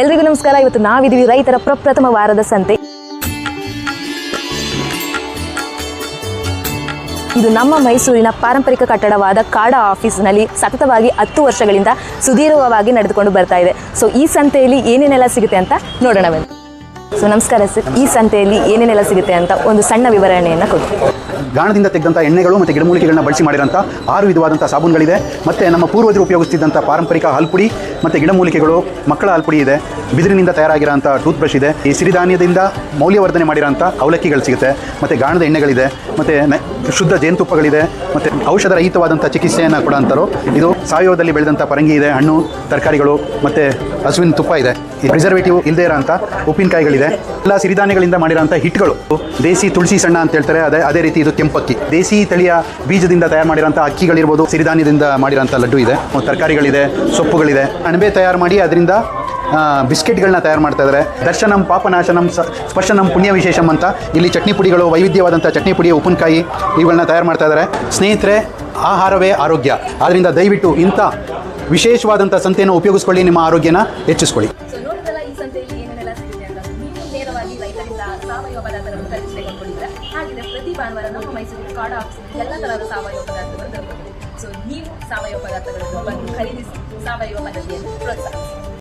ಎಲ್ರಿಗೂ ನಮಸ್ಕಾರ. ಇವತ್ತು ನಾವಿದೀವಿ ರೈತರ ಪ್ರಪ್ರಥಮ ವಾರದ ಸಂತೆ. ಇದು ನಮ್ಮ ಮೈಸೂರಿನ ಪಾರಂಪರಿಕ ಕಟ್ಟಡವಾದ ಕಾಡ ಆಫೀಸ್ನಲ್ಲಿ ಸತತವಾಗಿ ಹತ್ತು ವರ್ಷಗಳಿಂದ ಸುದೀರ್ಘವಾಗಿ ನಡೆದುಕೊಂಡು ಬರ್ತಾ ಇದೆ. ಸೊ ಈ ಸಂತೆಯಲ್ಲಿ ಏನೇನೆಲ್ಲ ಸಿಗುತ್ತೆ ಅಂತ ನೋಡೋಣ ಸೊ ನಮಸ್ಕಾರ ಸರ್ ಈ ಸಂತೆಯಲ್ಲಿ ಏನೇನೆಲ್ಲ ಸಿಗುತ್ತೆ ಅಂತ ಒಂದು ಸಣ್ಣ ವಿವರಣೆಯನ್ನು ಕೊಡಿ. ಗಾಣದಿಂದ ತೆಗೆದಂಥ ಎಣ್ಣೆಗಳು ಮತ್ತು ಗಿಡಮೂಲಿಕೆಗಳನ್ನ ಬಳಸಿ ಮಾಡಿರೋಂಥ ಆರು ವಿಧವಾದಂಥ ಸಾಬೂನುಗಳಿವೆ ಮತ್ತು ನಮ್ಮ ಪೂರ್ವಜರು ಉಪಯೋಗಿಸ್ತಿದ್ದಂಥ ಪಾರಂಪರಿಕ ಹಾಲ್ಪುಡಿ ಮತ್ತು ಗಿಡಮೂಲಿಕೆಗಳು, ಮಕ್ಕಳ ಹಾಲ್ಪುಡಿ ಇದೆ. ಬಿದಿರಿನಿಂದ ತಯಾರಾಗಿರೋಂಥ ಟೂತ್ ಬ್ರಷ್ ಇದೆ. ಈ ಸಿರಿಧಾನ್ಯದಿಂದ ಮೌಲ್ಯವರ್ಧನೆ ಮಾಡಿರೋಂಥ ಅವಲಕ್ಕಿಗಳು ಸಿಗುತ್ತೆ. ಮತ್ತು ಗಾಣದ ಎಣ್ಣೆಗಳಿದೆ. ಮತ್ತು ಶುದ್ಧ ಜೇನುತುಪ್ಪಗಳಿದೆ. ಮತ್ತು ಔಷಧ ರಹಿತವಾದಂಥ ಚಿಕಿತ್ಸೆಯನ್ನು ಕೊಡೋಂಥರು ಇದು ಸಾವಯವದಲ್ಲಿ ಬೆಳೆದಂಥ ಪರಂಗಿ ಇದೆ, ಹಣ್ಣು, ತರಕಾರಿಗಳು, ಮತ್ತು ಹಸುವಿನ ತುಪ್ಪ ಇದೆ. ಪ್ರಿಸರ್ವೇಟಿವ್ ಇಲ್ಲದೇ ಇರೋಂಥ ಉಪ್ಪಿನಕಾಯಿಗಳಿದೆ. ಎಲ್ಲ ಸಿರಿಧಾನ್ಯಗಳಿಂದ ಮಾಡಿರೋಂಥ ಹಿಟ್ಗಳು. ದೇಸಿ ತುಳಸಿ ಸಣ್ಣ ಅಂತ ಹೇಳ್ತಾರೆ. ಅದೇ ಅದೇ ರೀತಿ ಇದು ಕೆಂಪಕ್ಕಿ. ದೇಸಿ ತಳಿಯ ಬೀಜದಿಂದ ತಯಾರು ಮಾಡಿರೋಂಥ ಅಕ್ಕಿಗಳಿರ್ಬೋದು, ಸಿರಿಧಾನ್ಯದಿಂದ ಮಾಡಿರೋಂಥ ಲಡ್ಡು ಇದೆ. ತರಕಾರಿಗಳಿದೆ, ಸೊಪ್ಪುಗಳಿದೆ. ಅಣಬೆ ತಯಾರು ಮಾಡಿ ಅದರಿಂದ ಬಿಸ್ಕೆಟ್ಗಳನ್ನ ತಯಾರು ಮಾಡ್ತಾ ಇದ್ದಾರೆ. ದರ್ಶನಂ ಪಾಪನಾಶನಂ ಸ್ಪರ್ಶನಂ ಪುಣ್ಯ ವಿಶೇಷಂ ಅಂತ. ಇಲ್ಲಿ ಚಟ್ನಿ ಪುಡಿಗಳು, ವೈವಿಧ್ಯವಾದಂಥ ಚಟ್ನಿ ಪುಡಿ, ಉಪ್ಪಿನಕಾಯಿ ಇವುಗಳನ್ನ ತಯಾರು ಮಾಡ್ತಾ ಇದ್ದಾರೆ. ಸ್ನೇಹಿತರೆ, ಆಹಾರವೇ ಆರೋಗ್ಯ. ಆದ್ದರಿಂದ ದಯವಿಟ್ಟು ಇಂಥ ವಿಶೇಷವಾದಂಥ ಸಂತೆಯನ್ನು ಉಪಯೋಗಿಸ್ಕೊಳ್ಳಿ. ನಿಮ್ಮ ಆರೋಗ್ಯನ ಹೆಚ್ಚಿಸ್ಕೊಳ್ಳಿ. ರೈತರಿಂದ ಸಾವಯವ ಪದಾರ್ಥಗಳನ್ನು ಖರೀದಿಸಿ ತೆಗೆದುಕೊಂಡಿದ್ರೆ ಹಾಗಿದ್ರೆ ಪ್ರತಿ ಭಾನುವಾರ ನಮ್ಮ ಮೈಸೂರಿನ ಕಾಡ ಎಲ್ಲಾ ಎಲ್ಲ ತರಹದ ಸಾವಯವ ಪದಾರ್ಥಗಳು ದೊರಕುತ್ತದೆ ಸೊ ನೀವು ಸಾವಯವ ಪದಾರ್ಥಗಳನ್ನು ಬಂದು ಖರೀದಿಸಿ ಸಾವಯವ ಪದ್ಧತಿಯನ್ನು ಪ್ರೋತ್ಸಾಹಿಸಿ.